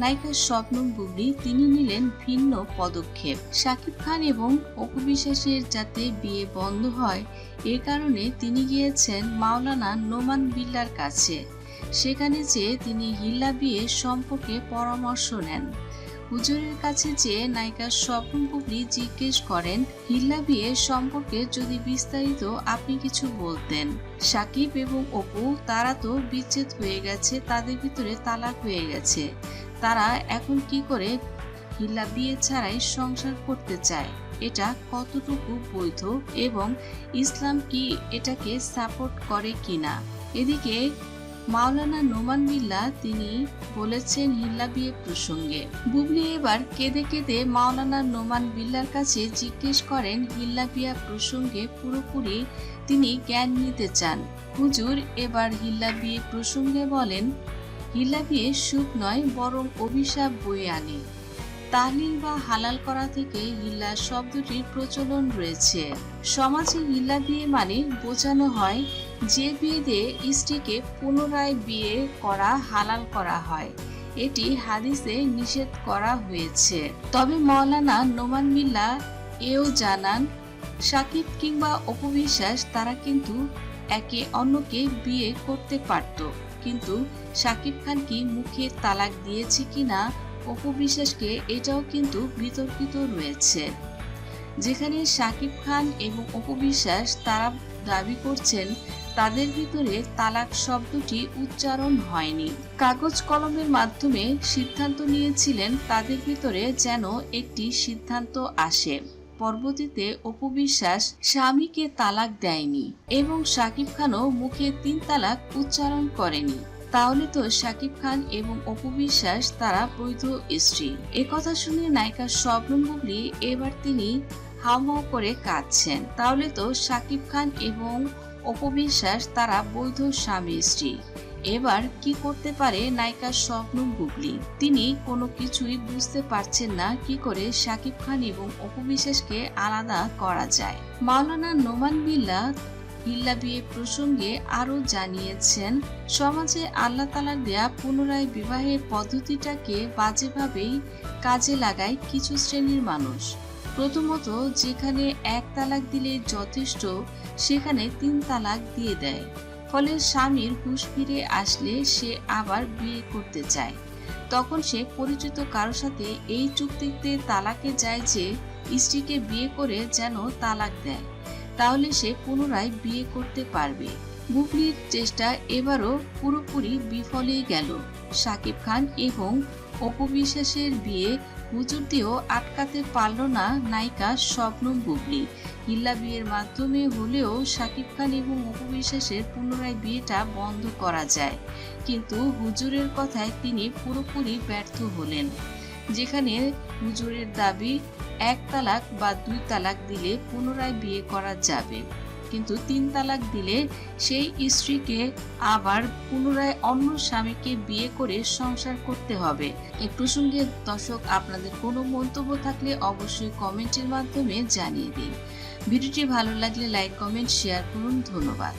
নায়িকা স্বপ্নম বুবলি, তিনি নিলেন ভিন্ন পদক্ষেপ। শাকিব খান এবং অপু বিশ্বাসের যাতে বিয়ে বন্ধ হয়, এ কারণে তিনি গিয়েছেন মাওলানা নোমান বিল্লার কাছে। সেখানে যেয়ে তিনি হিল্লা বিয়ে সম্পর্কে পরামর্শ নেন। হুজুরের কাছে যেয়ে নায়িকা স্বপ্ন বুবলি জিজ্ঞেস করেন, হিল্লা বিয়ে সম্পর্কে যদি বিস্তারিত আপনি কিছু বলতেন। সাকিব এবং অপু, তারা তো বিচ্ছেদ হয়ে গেছে, তাদের ভিতরে তালাক হয়ে গেছে। তারা এখন কি করে হিল্লা বিয়ে ছাড়াই সংসার করতে চায়? এটা কতটুকু বৈধ এবং ইসলাম কি এটাকে সাপোর্ট করে কিনা? এদিকে মাওলানা নোমান বিল্লা তিনি বলেছেন হিল্লা বিয়ে প্রসঙ্গে। বুবলি এবার কেঁদে কেঁদে মাওলানা নোমান বিল্লার কাছে জিজ্ঞেস করেন হিল্লা বিয়া প্রসঙ্গে পুরোপুরি তিনি জ্ঞান নিতে চান? হুজুর এবার হিল্লা বিয়ে প্রসঙ্গে বলেন হিল্লা বিয়ে সুখ নয়, বরং অভিশাপ বয়ে আনে। তাহলিল বা হালাল করা থেকে হিল্লা শব্দটির প্রচলন রয়েছে। সমাজে হিল্লা বিয়ে মানে বোঝানো হয়, যে বিয়ে দিয়ে স্ত্রীকে পুনরায় বিয়ে করা, হালাল করা হয়। এটি হাদিসে নিষেধ করা হয়েছে। তবে নোমান মিল্লা এও জানান, সাকিব কিংবা অপবিশ্বাস তারা কিন্তু একে অন্যকে বিয়ে করতে পারত। কিন্তু সাকিব খান কি মুখে তালাক দিয়েছে কিনা অপবিশ্বাসকে এটাও কিন্তু বিতর্কিত রয়েছে। যেখানে সাকিব খান এবং অপবিশ্বাস তারা দাবি করছেন, তাদের ভিতরে তালাক শব্দটি উচ্চারণ হয়নি। কাগজ কলমের মাধ্যমে সিদ্ধান্ত নিয়েছিলেন, তাদের ভিতরে যেন একটি সিদ্ধান্ত আসে। পরবর্তীতে অপবিশ্বাস স্বামীকে তালাক দেয়নি এবং সাকিব খানও মুখে তিন তালাক উচ্চারণ করেনি। তাহলে তো শাকিব খান এবং অপবিশ্বাস তারা বৈধ স্ত্রী। একথা শুনে নায়িকা শবনম বুবলি এবার তিনি হাওমাও করে কাঁদছেন। তাহলে তো শাকিব খান এবং অপবিশ্বাস তারা বৈধ স্বামী স্ত্রী। এবার কি করতে পারে নায়িকা স্বপ্নম বুবলি তিনি কোনো কিছুই বুঝতে পারছেন না কি করে শাকিব খান এবং অপবিশ্বাসকে আলাদা করা যায়। মাওলানা নোমান বিল্লা হিল্লা বিয়ে প্রসঙ্গে আরও জানিয়েছেন, সমাজে আল্লাহ তালার দেয়া পুনরায় বিবাহের পদ্ধতিটাকে বাজেভাবেই কাজে লাগায় কিছু শ্রেণির মানুষ। প্রথমত, যেখানে এক তালাক দিলে যথেষ্ট, সেখানে তিন তালাক দিয়ে দেয়। ফলে স্বামীর হুঁশ ফিরে আসলে সে আবার বিয়ে করতে চায়। তখন সে পরিচিত কারোর সাথে এই চুক্তিতে তালাকে যায় যে স্ত্রীকে বিয়ে করে যেন তালাক দেয়। তাহলে সে পুনরায় বিয়ে করতে পারবে। বুবলির চেষ্টা এবারও পুরোপুরি বিফলেই গেল। সাকিব খান এবং অপবিশ্বাসের বিয়ে হুজুর দিয়েও আটকাতে পারল না নায়িকা স্বপ্নম বুবলি। হিল্লা বিয়ের মাধ্যমে হলেও শাকিব খান এবং অপবিশ্বাসের পুনরায় বিয়েটা বন্ধ করা যায়। কিন্তু হুজুরের কথায় তিনি পুরোপুরি ব্যর্থ হলেন। যেখানে হুজুরের দাবি, এক তালাক বা দুই তালাক দিলে পুনরায় বিয়ে করা যাবে। কিন্তু তিন তালাক দিলে সেই স্ত্রীকে আবার পুনরায় অন্য স্বামীকে বিয়ে করে সংসার করতে হবে। এ প্রসঙ্গে দর্শক, আপনাদের কোনো মন্তব্য থাকলে অবশ্যই কমেন্টের মাধ্যমে জানিয়ে দিন। ভিডিওটি ভালো লাগলে লাইক, কমেন্ট, শেয়ার করুন। ধন্যবাদ।